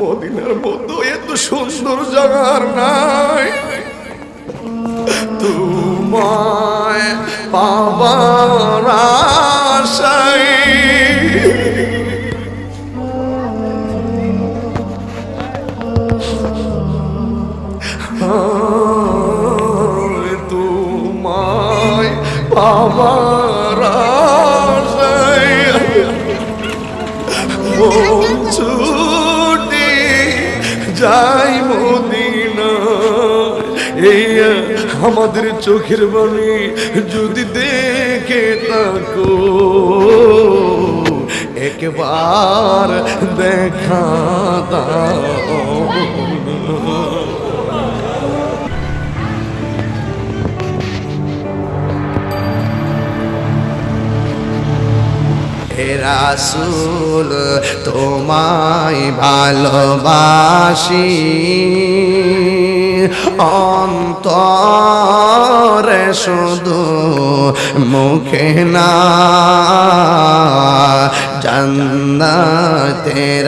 মদিনার মতো এত সুন্দর জায়গার নাই। তোমায় পাবার আয় তোমায় পাবার যাই মদিনা। এই আমাদের চোখের বাণী যদি দেখে তাকো। একবার দেখা দাও। হে রাসূল, তোমায় ভালোবাসি। অন্তরে শুধু মুখে না, জান্নাতের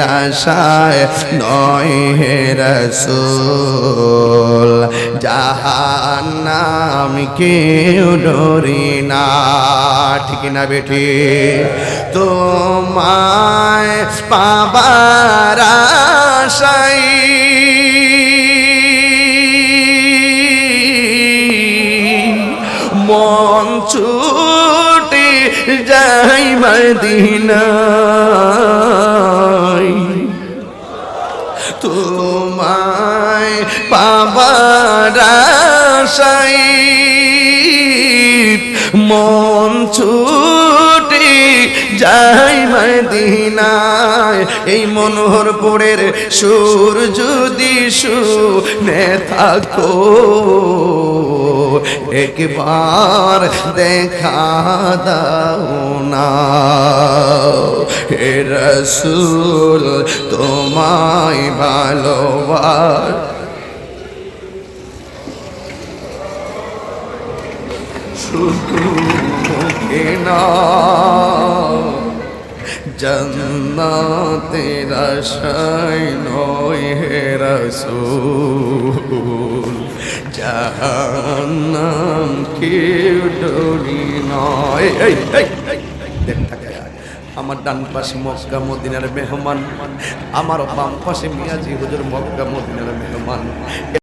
নয় হে রসুল। জাহান্নাম কেউ ডরি না, ঠিক না বেটি তোমায় পাবার আশাই। মন ছুটে যাই মদিনায়। তোমায় পাবার আশায় মন ছুটে যাই মদিনায়। এই মনোহরপুরের সুর যদি শুনে থাকো, একবার দেখা দাও না। হে রসুল, তোমায় ভালোবাস। শুধু না জন্নাতের আশায় নয় হে রসুল। জাহান্নাম কেউ নয়। আমার ডান পাশে মক্কা মদিনার মেহমান। আমার বাম পাশে মিয়াজি হুজুর মক্কা মদিনার মেহমান।